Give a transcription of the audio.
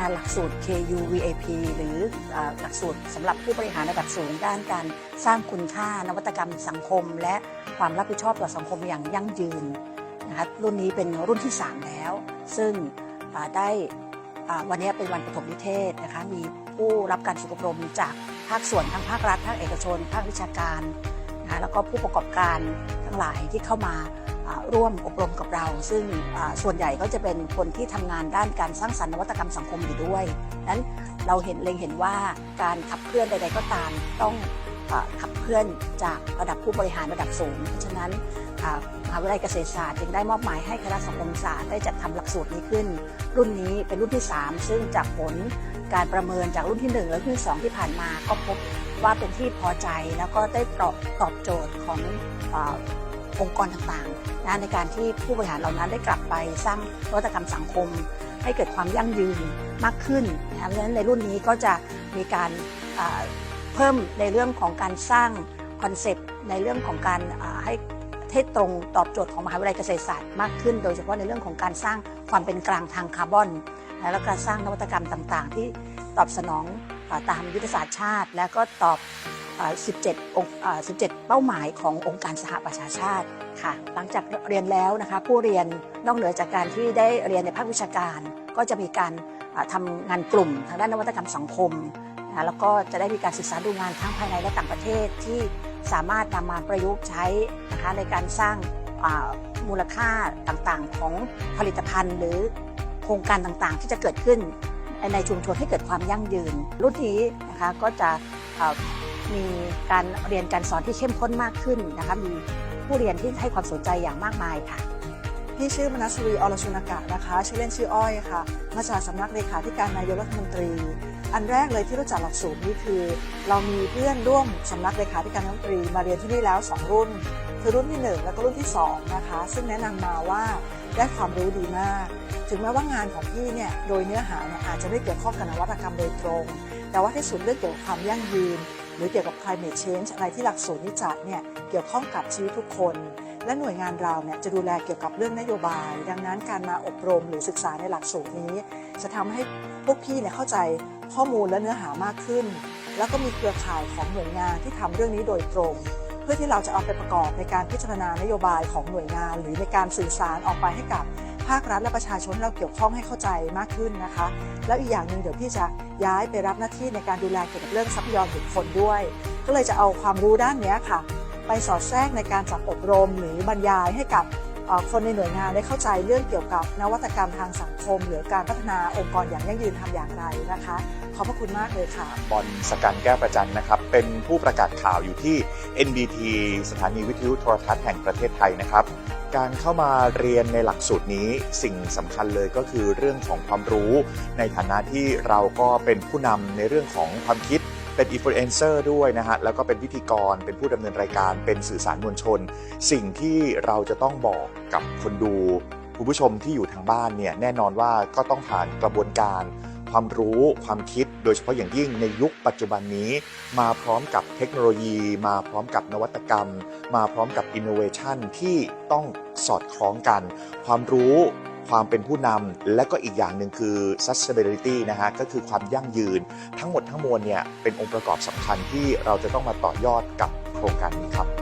อ่าหลักสูตร KU VIP หรือหลักสูตรสำหรับผู้บริหารระดับสูงด้านการสร้างคุณค่านวัตกรรมสังคม และความรับผิดชอบต่อสังคมอย่างยั่งยืนนะคะรุ่นนี้เป็นรุ่นที่ 3 แล้ว ซึ่งได้วันนี้เป็นวันปฐมนิเทศนะคะมีผู้รับการฝึกอบรมจากภาคส่วนทั้งภาครัฐ ภาคเอกชน ภาควิชาการนะะแล้วก็ผู้ประกอบการทั้งหลายที่เข้ามา ร่วมอบรมกับเรา ซึ่งส่วนใหญ่ก็จะเป็นคนที่ทำงานด้านการสร้างสรรค์นวัตกรรมสังคมอยู่ด้วยนั้นเราเห็นเล็งเห็นว่าการขับเคลื่อนใด ๆ ก็ตามต้องขับเคลื่อนจากระดับผู้บริหารระดับสูง เพราะฉะนั้นมหาวิทยาลัยเกษตรศาสตร์จึงได้มอบหมายให้คณะสังคมศาสตร์ได้จัดทำหลักสูตรนี้ขึ้น รุ่นนี้เป็นรุ่นที่ 3 ซึ่งจากผลการประเมินจากรุ่นที่ 1 และรุ่นที่ 2 ที่ผ่านมาก็พบว่าเป็นที่พอใจแล้วก็ได้ตอบตอบโจทย์ของ องค์กรต่างๆนะในการที่ผู้บริหารเหล่านั้นได้กลับไปสร้างนวัตกรรมสังคม ให้เกิดความยั่งยืนมากขึ้นนะเพราะฉะนั้นในรุ่นนี้ก็จะมีการเพิ่มในเรื่องของการสร้างคอนเซปต์ในเรื่องของการให้ให้ตรงตอบโจทย์ของมหาวิทยาลัยเกษตรศาสตร์มากขึ้น โดยเฉพาะในเรื่องของการสร้างความเป็นกลางทางคาร์บอนนะแล้วก็สร้างนวัตกรรมต่างๆ ที่ตอบสนองตามยุทธศาสตร์ชาติ และก็ตอบ 17องค์17 เป้าหมายขององค์การสหประชาชาติค่ะ หลังจากเรียนแล้วนะคะ ผู้เรียนนอกเหนือจากการที่ได้เรียนในภาควิชาการ ก็จะมีการอ่าทำงานกลุ่ม ทางด้านนวัตกรรมสังคมนะแล้วก็จะได้มีการศึกษาดูงานทั้งภายในและต่างประเทศที่สามารถนำมาประยุกต์ใช้นะคะในการสร้างมูลค่าต่างๆ ของผลิตภัณฑ์ หรือโครงการต่างๆ ที่จะเกิดขึ้นในชุมชนให้เกิดความยั่งยืน รุ่นนี้นะคะก็จะ มีการเรียนการสอนที่เข้มข้นมากขึ้นนะคะมีผู้เรียนที่ให้ความสนใจอย่างมากมายค่ะพี่ชื่อมนัสวีอรชุนกะนะคะชื่อเล่นชื่ออ้อยค่ะมาจากสำนักเลขาธิการนายกรัฐมนตรี อันแรกเลยที่รู้จักหลักสูตรนี้คือ เรามีเพื่อนร่วมสำนักเลขาธิการรัฐมนตรีมาเรียนที่นี่แล้ว 2 รุ่น คือรุ่นที่ 1 แล้วก็รุ่นที่2นะคะซึ่งแนะนำมาว่าได้ความรู้ดีมาก ถึงแม้ว่างานของพี่เนี่ยโดยเนื้อหาเนี่ยอาจจะไม่เกี่ยวข้องกับนวัตกรรมโดยตรง แต่ว่าที่สุดเรื่องเกี่ยวกับความยั่งยืน รือเกี่ยวกับ climate change อะไรที่หลักสูตรนี้จัดเนี่ยเกี่ยวข้องกับชีวิตทุกคน และหน่วยงานเราเนี่ยจะดูแลเกี่ยวกับเรื่องนโยบาย ดังนั้นการมาอบรมหรือศึกษาในหลักสูตรนี้ จะทำให้พวกพี่เนี่ยเข้าใจข้อมูลและเนื้อหามากขึ้น แล้วก็มีเครือข่ายของหน่วยงานที่ทำเรื่องนี้โดยตรง เพื่อที่เราจะเอาไปประกอบในการพิจารณานโยบายของหน่วยงาน หรือในการสื่อสารออกไปให้กับภาครัฐและประชาชนเราเกี่ยวข้องให้เข้าใจมากขึ้นนะคะ แล้วอีกอย่างหนึ่งเดี๋ยวพี่จะ ย้ายไปรับหน้าที่ในการดูแลเกี่ยวกับเรื่องทรัพยากรบุคคลด้วย ก็เลยจะเอาความรู้ด้านนี้ค่ะ ไปสอดแทรกในการจัดอบรมหรือบรรยายให้กับ คนในหน่วยงานได้เข้าใจเรื่องเกี่ยวกับนวัตกรรมทางสังคม หรือการพัฒนาองค์กรอย่างยั่งยืนทำอย่างไรนะคะ ขอบพระคุณมากเลยค่ะ บอลสกันแก้วประจันนะครับ เป็นผู้ประกาศข่าวอยู่ที่ NBT สถานีวิทยุโทรทัศน์แห่งประเทศไทยนะครับ การเข้ามาเรียนในหลักสูตรนี้สิ่งสำคัญเลยก็คือเรื่องของความรู้ ในฐานะที่เราก็เป็นผู้นำในเรื่องของความคิด เป็นอินฟลูเอนเซอร์ด้วยนะฮะ แล้วก็เป็นพิธีกร เป็นผู้ดำเนินรายการ เป็นสื่อสารมวลชน สิ่งที่เราจะต้องบอกกับคนดูคุณผู้ชมที่อยู่ทางบ้านเนี่ยแน่นอนว่าก็ต้องผ่านกระบวนการ ความรู้ความคิด โดยเฉพาะอย่างยิ่งในยุคปัจจุบันนี้ มาพร้อมกับเทคโนโลยี มาพร้อมกับนวัตกรรม มาพร้อมกับอินโนเวชันที่ต้องสอดคล้องกัน ความรู้ ความเป็นผู้นำและก็อีกอย่างหนึ่งคือ sustainability นะฮะก็คือความยั่งยืน ทั้งหมดทั้งมวลเนี่ยเป็นองค์ประกอบสำคัญที่เราจะต้องมาต่อยอดกับโครงการนี้ครับ